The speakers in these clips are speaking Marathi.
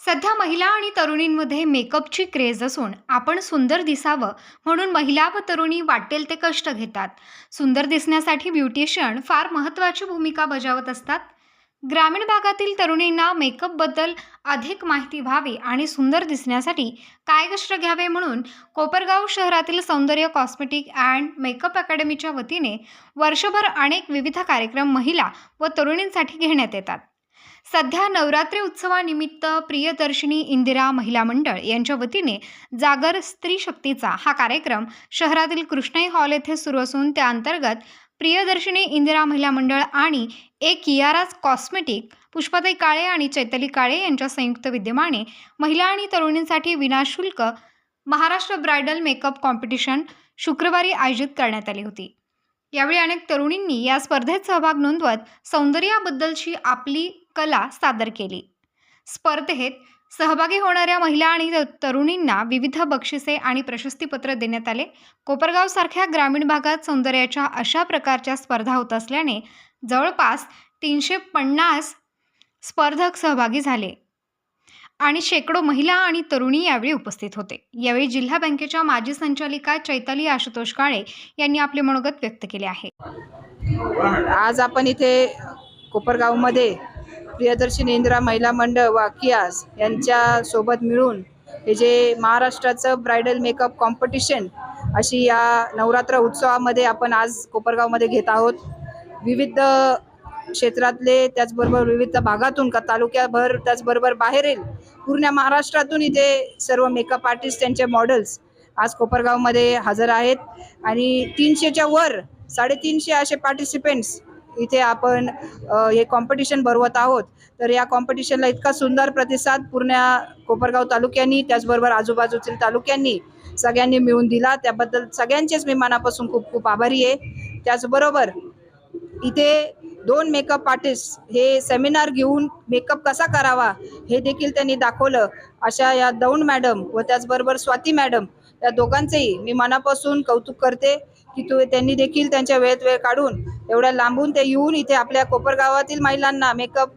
सध्या महिला आणि तरुणींमध्ये मेकअपची क्रेज असून आपण सुंदर दिसावं म्हणून महिला व तरुणी वाटेल ते कष्ट घेतात. सुंदर दिसण्यासाठी ब्युटिशियन फार महत्त्वाची भूमिका बजावत असतात. ग्रामीण भागातील तरुणींना मेकअपबद्दल अधिक माहिती व्हावी आणि सुंदर दिसण्यासाठी काय कष्ट घ्यावे म्हणून कोपरगाव शहरातील सौंदर्य कॉस्मेटिक अँड मेकअप अकॅडमीच्या वतीने वर्षभर अनेक विविध कार्यक्रम महिला व तरुणींसाठी घेण्यात येतात. सध्या नवरात्री उत्सवानिमित्त प्रियदर्शिनी इंदिरा महिला मंडळ यांच्या वतीने जागर स्त्री शक्तीचा हा कार्यक्रम शहरातील कृष्णाई हॉल येथे सुरू असून त्या अंतर्गत प्रियदर्शिनी इंदिरा महिला मंडळ आणि ए कियाराज कॉस्मेटिक पुष्पाताई काळे आणि चैतली काळे यांच्या संयुक्त विद्यमाने महिला आणि तरुणींसाठी विनाशुल्क महाराष्ट्र ब्रायडल मेकअप कॉम्पिटिशन शुक्रवारी आयोजित करण्यात आली होती. यावेळी अनेक तरुणींनी या स्पर्धेत सहभाग नोंदवत सौंदर्याबद्दलची आपली कला सादर केली. स्पर्धेत सहभागी होणाऱ्या महिला आणि तरुणींना विविध बक्षिसे आणि प्रशस्तीपत्र देण्यात आले. कोपरगावसारख्या ग्रामीण भागात सौंदर्याच्या अशा प्रकारच्या स्पर्धा होत असल्याने जवळपास तीनशे पन्नास स्पर्धक सहभागी झाले आणि शेकडो महिला आणि तरुणी यावेळी उपस्थित होते. यावेळी जिल्हा बँकेच्या माजी संचालिका चैताली आशुतोष काळे यांनी आपले मनोगत व्यक्त केले आहे. आज आपण इथे कोपरगावमध्ये प्रियदर्शनी इंदिरा महिला मंडळ व कियास यांच्या सोबत मिळून हे जे महाराष्ट्राचं ब्रायडल मेकअप कॉम्पिटिशन अशी या नवरात्र उत्सवामध्ये आपण आज कोपरगावमध्ये घेत आहोत. विविध क्षेत्रातले त्याचबरोबर विविध भागातून का तालुक्याभर त्याचबरोबर बाहेरील पूर्ण महाराष्ट्रातून इथे सर्व मेकअप आर्टिस्ट त्यांचे मॉडेल्स आज कोपरगावमध्ये हजर आहेत. आणि तीनशेच्या वर साडेतीनशे असे पार्टिसिपेंट्स इथे आपण हे कॉम्पिटिशन भरवत आहोत. तर या कॉम्पिटिशनला इतका सुंदर प्रतिसाद पूर्ण कोपरगाव तालुक्यांनी त्याचबरोबर आजूबाजूतील तालुक्यांनी सगळ्यांनी मिळून दिला. त्याबद्दल सगळ्यांचेच मी मनापासून खूप खूप आभारी आहे. त्याचबरोबर इथे दोन मेकअप आर्टिस्ट हे सेमिनार घेऊन मेकअप कसा करावा हे देखील त्यांनी दाखवलं. अशा या दौंड मॅडम व त्याचबरोबर स्वाती मॅडम या दोघांचेही मी मनापासून कौतुक करते की तो त्यांनी देखील त्यांच्या वेळेत वेळ काढून एवढ्या लांबून ते येऊन इथे आपल्या कोपरगावातील महिलांना मेकअप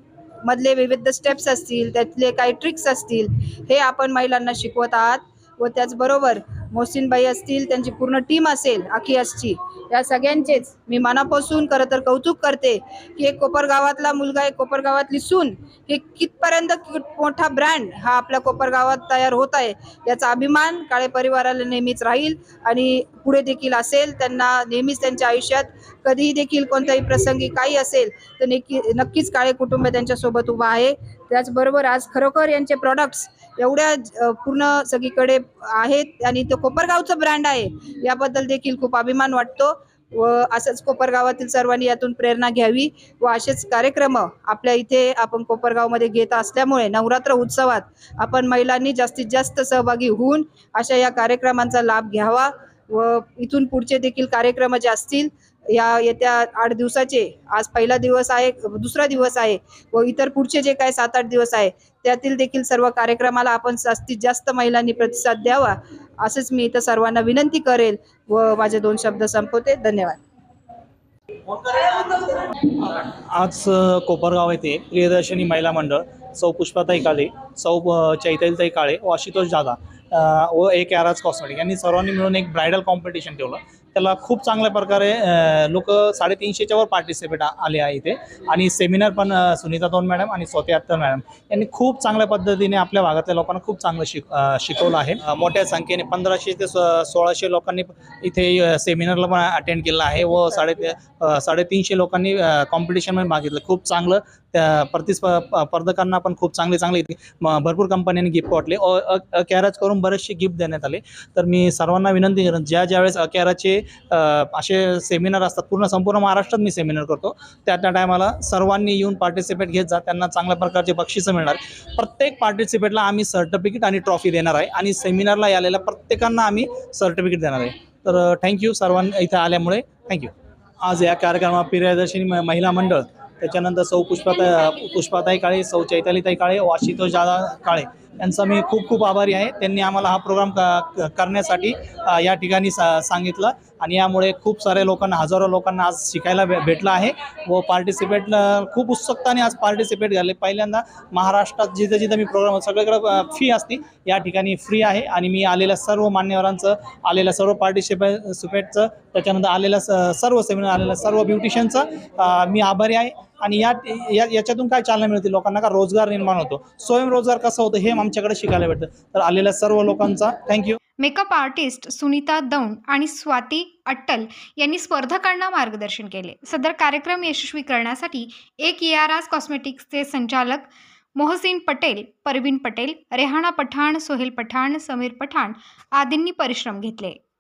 मधले विविध स्टेप्स असतील त्यातले काही ट्रिक्स असतील हे आपण महिलांना शिकवत आहात व त्याचबरोबर मोहसिनबाई असतील त्यांची पूर्ण टीम असेल अखियासची या सगळ्यांचेच मी मनापासून खरं तर कौतुक करते की एक कोपरगावातला मुलगा एक कोपरगावातली सून हे कितपर्यंत मोठा ब्रँड हा आपल्या कोपरगावात तयार होत आहे याचा अभिमान काळे परिवाराला नेहमीच राहील आणि पुढे देखील असेल त्यांना नेहमीच त्यांच्या आयुष्यात कधीही देखील कोणत्याही प्रसंगी काही असेल तर नक्की नक्कीच काळे कुटुंब त्यांच्यासोबत उभा आहे. त्याचबरोबर आज खरोखर यांचे प्रॉडक्ट्स एवढ्या पूर्ण सगळीकडे आहेत आणि तो कोपरगावचं ब्रँड आहे याबद्दल देखील खूप अभिमान वाटतो. व असंच कोपरगावातील सर्वांनी यातून प्रेरणा घ्यावी व असेच कार्यक्रम आपल्या इथे आपण कोपरगावमध्ये घेत असल्यामुळे नवरात्र उत्सवात आपण महिलांनी जास्तीत जास्त सहभागी होऊन अशा या कार्यक्रमांचा लाभ घ्यावा. व इथून पुढचे देखील कार्यक्रम जे असतील या येत्या आठ दिवसाचे आज पहिला दिवस आहे दुसरा दिवस आहे व इतर पुढचे जे काय सात आठ दिवस आहे त्यातील देखील सर्व कार्यक्रमाला आपण जास्तीत जास्त महिलांनी प्रतिसाद द्यावा असंच मी इथं सर्वांना विनंती करेल व माझे दोन शब्द संपवते. धन्यवाद. आज कोपरगाव येथे प्रियदर्शनी महिला मंडळ सौ पुष्पाताई काळे सौ चैतलताई काळे व आशुतोष दादा व एक आराज कॉस्मेटिक यांनी सर्वांनी मिळून एक ब्रायडल कॉम्पिटिशन ठेवलं. त्याला खूप चांगल्या प्रकारे लोक साडेतीनशेच्या वर पार्टिसिपेट आले आहे इथे. आणि सेमिनार पण सुनीता दोन मॅडम आणि स्वती अत्तर मॅडम यांनी खूप चांगल्या पद्धतीने आपल्या भागातल्या लोकांना खूप चांगलं शिक शिकवलं आहे. मोठ्या संख्येने पंधराशे ते सोळाशे लोकांनी इथे सेमिनारला पण अटेंड केलं आहे व साडे साडेतीनशे लोकांनी कॉम्पिटिशनमध्ये भाग घेतलं खूप चांगलं त्या प्रतिस्पर्धकांना पण खूप चांगले चांगले भरपूर कंपन्यांनी गिफ्ट वाटले. कॅरेज करून बरेचसे गिफ्ट देण्यात आले. तर मी सर्वांना विनंती करेन ज्या ज्यावेळेस अकॅराचे असे सेमिनार असतात पूर्ण संपूर्ण महाराष्ट्रात मी सेमिनार करतो त्या त्या टायमाला सर्वांनी येऊन पार्टिसिपेट घेत जा त्यांना चांगल्या प्रकारचे बक्षिसं मिळणार. प्रत्येक पार्टिसिपेटला आम्ही सर्टिफिकेट आणि ट्रॉफी देणार आहे आणि सेमिनारला आलेल्या प्रत्येकांना आम्ही सर्टिफिकेट देणार आहे. तर थँक्यू सर्वांना इथं आल्यामुळे थँक्यू आज या कार्यक्रमात प्रियदर्शनी म- महिला मंडळ त्याच्यानंतर सौ पुष्पाता पुष्पाताई काळे सौ चैतालीताई काळे व जादा दादा काळे यांचा मी खूप खूप आभारी आहे. त्यांनी आम्हाला हा प्रोग्राम क- करण्यासाठी या ठिकाणी सा सांगितलं. आणि यामुळे खूप साऱ्या लोकांना हजारो लोकांना आज शिकायला भे भेटलं आहे. व पार्टिसिपेट खूप उत्सुकताने आज पार्टिसिपेट झाले. पहिल्यांदा महाराष्ट्रात जिथं जिथं मी प्रोग्राम सगळीकडे फी असते या ठिकाणी फ्री आहे. आणि मी आलेल्या सर्व मान्यवरांचं आलेल्या सर्व पार्टिसिपेटचं त्याच्यानंतर आलेल्या स- सर्व सेमिनार आलेल्या सर्व ब्युटिशियनचं मी आभारी आहे. आणि या या- याच्यातून काय चालना मिळते? लोकांना का रोजगार निर्माण होतो? स्वयंरोजगार कसं होतं हे आमच्याकडे शिकायला भेटतं. तर आलेल्या सर्व लोकांचा thank you makeup artist Sunita Daund आणि स्वाती अट्टल यांनी स्पर्धकांना मार्गदर्शन केले. सदर कार्यक्रम यशस्वी करण्यासाठी एक ए आर आस कॉस्मेटिक्सचे संचालक मोहसिन पटेल परवीन पटेल रेहाना पठाण सोहेल पठाण समीर पठाण आदींनी परिश्रम घेतले.